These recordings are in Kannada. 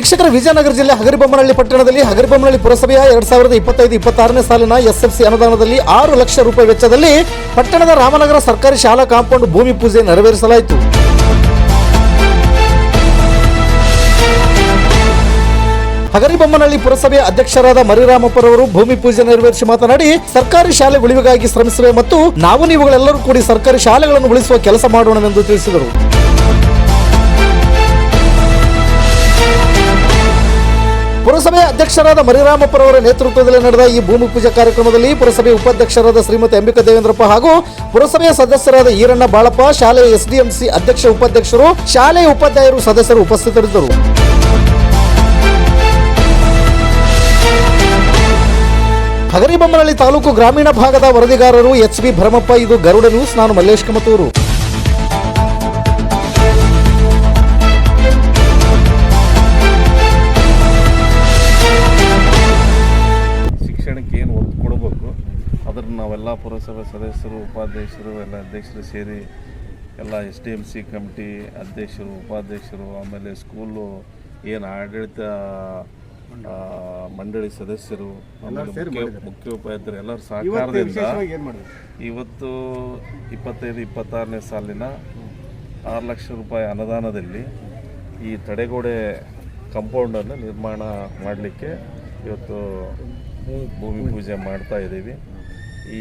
ವೀಕ್ಷಕರ ವಿಜಯನಗರ ಜಿಲ್ಲೆ ಹಗರಿಬೊಮ್ಮನಹಳ್ಳಿ ಪಟ್ಟಣದಲ್ಲಿ ಹಗರಿಬೊಮ್ಮನಹಳ್ಳಿ ಪುರಸಭೆಯ ಎರಡ್ ಸಾವಿರದ ಇಪ್ಪತ್ತೈದು, ಇಪ್ಪತ್ತಾರನೇ ಸಾಲಿನ ಎಸ್ಎಫ್ಸಿ ಅನುದಾನದಲ್ಲಿ ಆರು ಲಕ್ಷ ರೂಪಾಯಿ ವೆಚ್ಚದಲ್ಲಿ ಪಟ್ಟಣದ ರಾಮನಗರ ಸರ್ಕಾರಿ ಶಾಲಾ ಕಾಂಪೌಂಡ್ ಭೂಮಿ ಪೂಜೆ ನೆರವೇರಿಸಲಾಯಿತು. ಹಗರಿಬೊಮ್ಮನಹಳ್ಳಿ ಪುರಸಭೆಯ ಅಧ್ಯಕ್ಷರಾದ ಮರಿರಾಮಪ್ಪರವರು ಭೂಮಿ ಪೂಜೆ ನೆರವೇರಿಸಿ ಮಾತನಾಡಿ, ಸರ್ಕಾರಿ ಶಾಲೆ ಉಳಿವಿಗಾಗಿ ಶ್ರಮಿಸುವೆ ಮತ್ತು ನಾವು ನೀವುಗಳೆಲ್ಲರೂ ಕೂಡಿ ಸರ್ಕಾರಿ ಶಾಲೆಗಳನ್ನು ಉಳಿಸುವ ಕೆಲಸ ಮಾಡೋಣವೆಂದು ತಿಳಿಸಿದರು. ಅಧ್ಯಕ್ಷರಾದ ಮರಿರಾಮಪ್ಪರವರ ನೇತೃತ್ವದಲ್ಲಿ ನಡೆದ ಈ ಭೂಮಿ ಪೂಜೆ ಕಾರ್ಯಕ್ರಮದಲ್ಲಿ ಪುರಸಭೆ ಉಪಾಧ್ಯಕ್ಷರಾದ ಶ್ರೀಮತಿ ಅಂಬಿಕಾ ದೇವೇಂದ್ರಪ್ಪ ಹಾಗೂ ಪುರಸಭೆಯ ಸದಸ್ಯರಾದ ಈರಣ್ಣ ಬಾಳಪ್ಪ, ಶಾಲೆಯ ಎಸ್ಡಿಎಂಸಿ ಅಧ್ಯಕ್ಷ ಉಪಾಧ್ಯಕ್ಷರು, ಶಾಲೆಯ ಉಪಾಧ್ಯಾಯರು ಸದಸ್ಯರು ಉಪಸ್ಥಿತರಿದ್ದರು. ಹಗರಿಬೊಮ್ಮನಹಳ್ಳಿ ತಾಲೂಕು ಗ್ರಾಮೀಣ ಭಾಗದ ವರದಿಗಾರರು ಎಚ್ ಬಿ ಭರಮಪ್ಪ, ಇದು ಗರುಡ ನ್ಯೂಸ್, ನಾನು ಮಲ್ಲೇಶ್ ಕಮತೂರು. ಶಿಕ್ಷಣಕ್ಕೆ ಏನು ಒತ್ತು ಕೊಡಬೇಕು ಅದನ್ನು ನಾವೆಲ್ಲ ಪುರಸಭೆ ಸದಸ್ಯರು ಉಪಾಧ್ಯಕ್ಷರು ಎಲ್ಲ ಅಧ್ಯಕ್ಷರು ಸೇರಿ ಎಲ್ಲ S D M C committee ಅಧ್ಯಕ್ಷರು ಉಪಾಧ್ಯಕ್ಷರು ಆಮೇಲೆ ಸ್ಕೂಲು ಏನು ಆಡಳಿತ ಮಂಡಳಿ ಸದಸ್ಯರು ಸೇರಿ ಮುಖ್ಯ ಮುಖ್ಯೋಪಾಧ್ಯಾಯರು ಎಲ್ಲರ ಸಹಕಾರದಿಂದ ಇವತ್ತು ಇಪ್ಪತ್ತೈದು ಇಪ್ಪತ್ತಾರನೇ ಸಾಲಿನ ಆರು ಲಕ್ಷ ರೂಪಾಯಿ ಅನುದಾನದಲ್ಲಿ ಈ ತಡೆಗೋಡೆ ಕಂಪೌಂಡನ್ನು ನಿರ್ಮಾಣ ಮಾಡಲಿಕ್ಕೆ ಇವತ್ತು ಭೂಮಿ ಪೂಜೆ ಮಾಡ್ತಾ ಇದ್ದೀವಿ. ಈ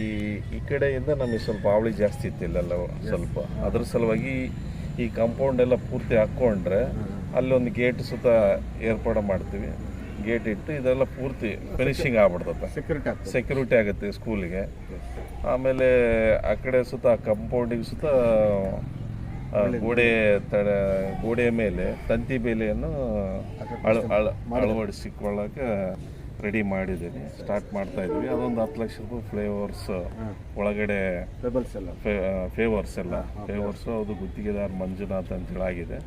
ಈ ಕಡೆಯಿಂದ ನಮಗೆ ಸ್ವಲ್ಪ ಅವಳಿ ಜಾಸ್ತಿ ಇತ್ತು ಇಲ್ಲೆಲ್ಲ ಸ್ವಲ್ಪ. ಅದ್ರ ಸಲುವಾಗಿ ಈ ಕಾಂಪೌಂಡ್ ಎಲ್ಲ ಪೂರ್ತಿ ಹಾಕ್ಕೊಂಡ್ರೆ ಅಲ್ಲೊಂದು ಗೇಟ್ ಸುತ್ತ ಏರ್ಪಾಡು ಮಾಡ್ತೀವಿ. ಗೇಟ್ ಇಟ್ಟು ಇದೆಲ್ಲ ಪೂರ್ತಿ ಫಿನಿಶಿಂಗ್ ಆಗ್ಬಿಡ್ತದೆ ಸೆಕ್ಯೂರಿಟಿ ಸೆಕ್ಯೂರಿಟಿ ಆಗುತ್ತೆ ಸ್ಕೂಲಿಗೆ ಆಮೇಲೆ ಆ ಕಡೆ ಸುತ್ತ ಕಂಪೌಂಡಿಗೆ ಸುತ್ತ ಗೋಡೆ ತಡ ಗೋಡೆಯ ಮೇಲೆ ತಂತಿ ಬೇಲೆಯನ್ನು ಅಳ ಅಳ ಅಳವಡಿಸಿಕೊಳ್ಳಕ್ಕೆ ರೆಡಿ ಮಾಡಿದ್ದೀನಿ. ಸ್ಟಾರ್ಟ್ ಮಾಡ್ತಾ ಇದ್ವಿ. ಅದೊಂದು ಹತ್ತು ಲಕ್ಷ ರೂಪಾಯಿ ಫ್ಲೇವರ್ಸ್ ಒಳಗಡೆ ಫೇವರ್ಸ್ ಎಲ್ಲ. ಫೇವರ್ಸ್ ಅದು ಗುತ್ತಿಗೆದಾರ್ ಮಂಜುನಾಥ್ ಅಂತೇಳಿ ಆಗಿದೆ.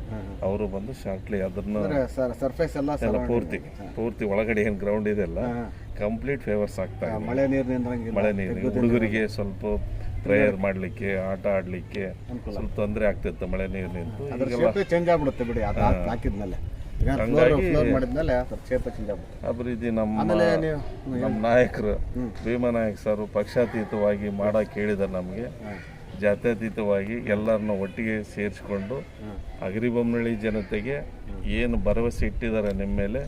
ಅವರು ಬಂದು ಶಾರ್ಟ್ಲಿ ಅದನ್ನ ಸರ್ ಸರ್ಫೇಸ್ ಎಲ್ಲ ಪೂರ್ತಿ ಪೂರ್ತಿ ಒಳಗಡೆ ಏನು ಗ್ರೌಂಡ್ ಇದೆಲ್ಲ ಕಂಪ್ಲೀಟ್ ಫೇವರ್ಸ್ ಆಗ್ತಾ ಇದೆ. ಮಳೆ ನೀರು ಮಳೆ ನೀರು ಹುಡುಗರಿಗೆ ಸ್ವಲ್ಪ ಪ್ರೇಯರ್ ಮಾಡ್ಲಿಕ್ಕೆ ಆಟ ಆಡ್ಲಿಕ್ಕೆ ಸ್ವಲ್ಪ ತೊಂದರೆ ಆಗ್ತಿತ್ತು ಮಳೆ ನೀರು ನಿಂತು. ಚೇಂಜ್ ಆಗ್ಬಿಡುತ್ತೆ ಬಿಡಿ. ಅದು ಹಾಕಿದ್ಮೇಲೆ. ಅಭಿವೃದ್ಧಿ ನಮ್ಮ ನಮ್ಮ ನಾಯಕರು ಭೀಮನಾಯಕ್ ಸರ್ ಪಕ್ಷಾತೀತವಾಗಿ ಮಾಡಕ್ಕೆ ಹೇಳಿದ್ದಾರೆ ನಮಗೆ. ಜಾತ್ಯತೀತವಾಗಿ ಎಲ್ಲರನ್ನ ಒಟ್ಟಿಗೆ ಸೇರಿಸ್ಕೊಂಡು ಅಗರಿಬೊಮ್ಮನಹಳ್ಳಿ ಜನತೆಗೆ ಏನು ಭರವಸೆ ಇಟ್ಟಿದ್ದಾರೆ ನಿಮ್ಮ ಮೇಲೆ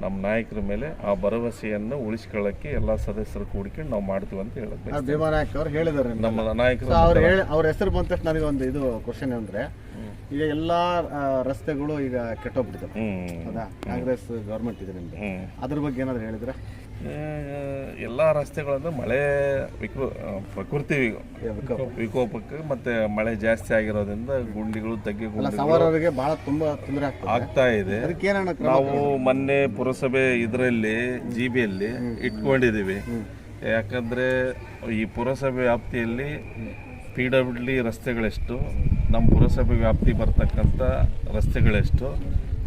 ನಮ್ಮ ನಾಯಕರ ಮೇಲೆ ಆ ಭರವಸೆಯನ್ನು ಉಳಿಸ್ಕೊಳ್ಳೋಕ್ಕೆ ಎಲ್ಲ ಸದಸ್ಯರು ಕೂಡಿಕೊಂಡು ನಾವು ಮಾಡ್ತೀವಿ ಅಂತ ಹೇಳಿದ್ರೆ ಭೀಮಾ ನಾಯಕ್ ಅವ್ರು ಹೇಳಿದ್ದಾರೆ ನಮ್ಮ ನಾಯಕರು ಅವ್ರ ಹೆಸರು ಬಂದ ತಕ್ಷಣ ನನಗೆ ಒಂದು ಇದು ಕ್ವಶನ್ ಅಂದ್ರೆ ಈಗ ಎಲ್ಲಾ ಆ, ರಸ್ತೆಗಳು ಈಗ ಕೆಟ್ಟೋಗ್ಬಿಟ್ಟಿದ್ದಾವೆ. ಹ್ಮ್. ಹೌದಾ? ಕಾಂಗ್ರೆಸ್ ಗೌರ್ಮೆಂಟ್ ಇದೆ ನಿಮ್ದು. ಅದ್ರ ಬಗ್ಗೆ ಏನಾದ್ರು ಹೇಳಿದ್ರೆ? ಎಲ್ಲ ರಸ್ತೆಗಳಂದ್ರೆ ಮಳೆ ವಿಕೃ ಪ್ರಕೃತಿ ವಿಕೋಪಕ್ಕೆ ಮತ್ತೆ ಮಳೆ ಜಾಸ್ತಿ ಆಗಿರೋದ್ರಿಂದ ಗುಂಡಿಗಳು ತಗ್ಗಿ ಸವಾರರಿಗೆ ಬಹಳ ತುಂಬಾ ತೊಂದರೆ ಆಗ್ತದೆ. ಆಗ್ತಾ ಇದೆ. ಅದಕ್ಕೆ ಕ್ರಮ ನಾವು ಮೊನ್ನೆ ಪುರಸಭೆ ಇದರಲ್ಲಿ ಜಿ ಬಿಯಲ್ಲಿ ಇಟ್ಕೊಂಡಿದ್ದೀವಿ. ಯಾಕಂದ್ರೆ ಈ ಪುರಸಭೆ ವ್ಯಾಪ್ತಿಯಲ್ಲಿ ಪಿ ಡಬ್ಲ್ಯೂ ಡಿ ರಸ್ತೆಗಳೆಷ್ಟು ನಮ್ಮ ಪುರಸಭೆ ವ್ಯಾಪ್ತಿ ಬರ್ತಕ್ಕಂಥ ರಸ್ತೆಗಳೆಷ್ಟು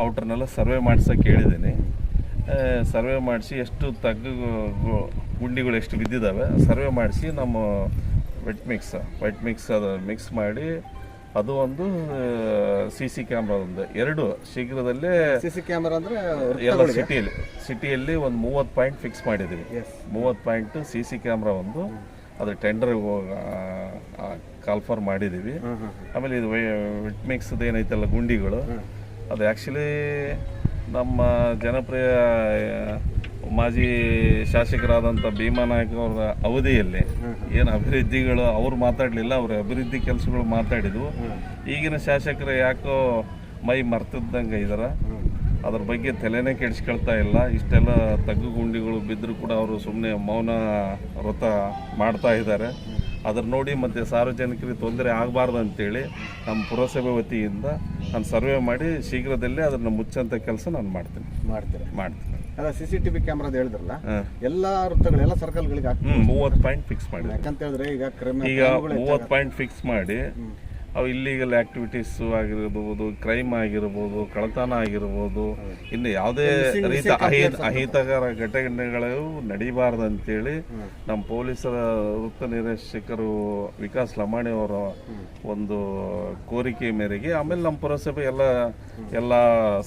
ಔಟ್ರನ್ನೆಲ್ಲ ಸರ್ವೆ ಮಾಡಿಸೋ ಹೇಳಿದ್ದೀನಿ ಸರ್ವೆ ಮಾಡಿಸಿ ಎಷ್ಟು ತಗ್ಗು ಗುಂಡಿಗಳು ಎಷ್ಟು ಬಿದ್ದಿದ್ದಾವೆ ಸರ್ವೆ ಮಾಡಿಸಿ ನಮ್ಮ ವೆಟ್ ಮಿಕ್ಸ್ ವೈಟ್ ಮಿಕ್ಸ್ ಅದು ಮಿಕ್ಸ್ ಮಾಡಿ ಅದು ಒಂದು ಸಿ ಸಿ ಕ್ಯಾಮ್ರಾ ಒಂದು. ಎರಡು ಶೀಘ್ರದಲ್ಲೇ ಸಿ ಸಿ ಕ್ಯಾಮ್ರಾ ಅಂದರೆ ಎಲ್ಲ ಸಿಟಿಯಲ್ಲಿ ಸಿಟಿಯಲ್ಲಿ ಒಂದು ಮೂವತ್ತು ಪಾಯಿಂಟ್ ಫಿಕ್ಸ್ ಮಾಡಿದ್ದೀವಿ. ಮೂವತ್ತು ಪಾಯಿಂಟ್ ಸಿ ಸಿ ಕ್ಯಾಮ್ರಾ ಒಂದು. ಅದು ಟೆಂಡರ್ ಕಾಲ್ಫರ್ ಮಾಡಿದ್ದೀವಿ ಆಮೇಲೆ ಇದು ವಿಟ್ ಮಿಕ್ಸ್ ಏನೈತಲ್ಲ ಗುಂಡಿಗಳು. ಅದು ಆ್ಯಕ್ಚುಲಿ ನಮ್ಮ ಜನಪ್ರಿಯ ಮಾಜಿ ಶಾಸಕರಾದಂಥ ಭೀಮಾ ನಾಯಕ್ ಅವರ ಅವಧಿಯಲ್ಲಿ ಏನು ಅಭಿವೃದ್ಧಿಗಳು ಅವ್ರು ಮಾತಾಡಲಿಲ್ಲ ಅವರ ಅಭಿವೃದ್ಧಿ ಕೆಲಸಗಳು ಮಾತಾಡಿದ್ವು. ಈಗಿನ ಶಾಸಕರು ಯಾಕೋ ಮೈ ಮರ್ತಿದ್ದಂಗೆ ಇದಾರ. ಅದ್ರ ಬಗ್ಗೆ ತಲೆನೇ ಕೆಡಿಸ್ಕೊಳ್ತಾ ಇಲ್ಲ. ಇಷ್ಟೆಲ್ಲ ತಗ್ಗು ಗುಂಡಿಗಳು ಬಿದ್ದರೂ ಕೂಡ ಅವರು ಸುಮ್ಮನೆ ಮೌನ ವ್ರತ ಮಾಡ್ತಾ ಇದ್ದಾರೆ. ಅದ್ರ ನೋಡಿ ಮತ್ತು ಸಾರ್ವಜನಿಕರಿಗೆ ತೊಂದರೆ ಆಗಬಾರ್ದು ಅಂತೇಳಿ ನಮ್ಮ ಪುರಸಭೆ ವತಿಯಿಂದ ನಾನು ಸರ್ವೆ ಮಾಡಿ ಶೀಘ್ರದಲ್ಲೇ ಅದನ್ನು ಮುಚ್ಚಂಥ ಕೆಲಸ ನಾನು ಮಾಡ್ತೀನಿ. ಮಾಡ್ತೀನಿ ಮಾಡ್ತೀನಿ. ಅಲ್ಲ ಸಿ ಸಿ ಟಿ ವಿ ಕ್ಯಾಮ್ರಾದ ಹೇಳಿದ್ರಲ್ಲ ಎಲ್ಲ ವೃತ್ತಗಳು ಎಲ್ಲ ಸರ್ಕಲ್ಗಳಿಗೆ ಮೂವತ್ತು ಪಾಯಿಂಟ್ ಫಿಕ್ಸ್ ಮಾಡಿ ಯಾಕಂತ ಹೇಳಿದ್ರೆ ಈಗ ಕ್ರಮ ಈಗ ಮೂವತ್ತು ಪಾಯಿಂಟ್ ಫಿಕ್ಸ್ ಮಾಡಿ ಅವು ಇಲ್ಲೀಗಲ್ ಆಕ್ಟಿವಿಟೀಸು ಆಗಿರ್ಬೋದು ಕ್ರೈಮ್ ಆಗಿರ್ಬೋದು ಕಳ್ಳತನ ಆಗಿರ್ಬೋದು ಇನ್ನು ಯಾವುದೇ ರೀತಿಯ ಅಹಿತ ಅಹಿತಕರ ಘಟನೆಗಳು ನಡೀಬಾರ್ದು ಅಂತೇಳಿ ನಮ್ಮ ಪೊಲೀಸರ ವೃತ್ತ ನಿರ್ದೇಶಕರು ವಿಕಾಸ್ ಲಮಾಣಿ ಅವರ ಒಂದು ಕೋರಿಕೆ ಮೇರೆಗೆ ಆಮೇಲೆ ನಮ್ಮ ಪುರಸಭೆ ಎಲ್ಲ ಎಲ್ಲ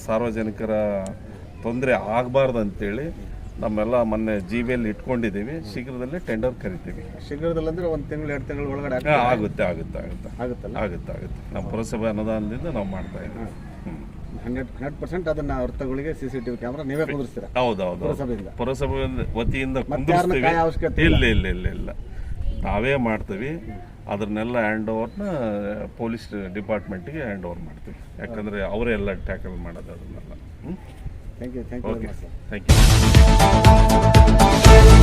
ಸಾರ್ವಜನಿಕರ ತೊಂದರೆ ಆಗಬಾರ್ದು ಅಂತೇಳಿ ನಮ್ಮೆಲ್ಲ ಮೊನ್ನೆ ಜಿ ವಿಯಲ್ಲಿ ಇಟ್ಕೊಂಡಿದ್ದೀವಿ. ಶೀಘ್ರದಲ್ಲೇ ಟೆಂಡರ್ ಕರಿತೀವಿ. ಶೀಘ್ರದಲ್ಲಿ ಅಂದ್ರೆ ಒಂದು ತಿಂಗಳು ಎರಡು ತಿಂಗಳ ಒಳಗಡೆ ಆಗುತ್ತೆ ಆಗುತ್ತೆ ಆಗುತ್ತೆ. ಆಗುತ್ತಲ್ಲ? ಆಗುತ್ತೆ ಆಗುತ್ತೆ. ನಮ್ಮ ಪುರಸಭೆ ಅನುದಾನದಿಂದ ನಾವು ಮಾಡ್ತಾ ಇದ್ದೀವಿ. ಹಂಡ್ರೆಡ್ ಹಂಡ್ರೆಡ್ ಪರ್ಸೆಂಟ್ ಅದನ್ನ ವೃತ್ತಗಳಿಗೆ ಸಿ ಸಿ ಟಿವಿ ಕ್ಯಾಮ್ರಾ ನೀವೇ ಹೌದು ಹೌದು ಪುರಸಭೆಯಿಂದ? ಪುರಸಭೆ ವತಿಯಿಂದ ಕುಂದಿರ್ತೀವಿ ಅವಶ್ಯಕತೆ ಇಲ್ಲ. ಇಲ್ಲ ಇಲ್ಲ ಇಲ್ಲ ನಾವೇ ಮಾಡ್ತೀವಿ. ಅದನ್ನೆಲ್ಲ ಹ್ಯಾಂಡ್ ಓವರ್ನ ಪೊಲೀಸ್ ಡಿಪಾರ್ಟ್ಮೆಂಟ್ಗೆ ಹ್ಯಾಂಡ್ ಓವರ್ ಮಾಡ್ತೀವಿ. ಯಾಕಂದರೆ ಅವರೇ ಎಲ್ಲ ಟ್ಯಾಕಲ್ ಮಾಡೋದು ಅದನ್ನೆಲ್ಲ. Thank you. Thank you okay. very much. Thank you.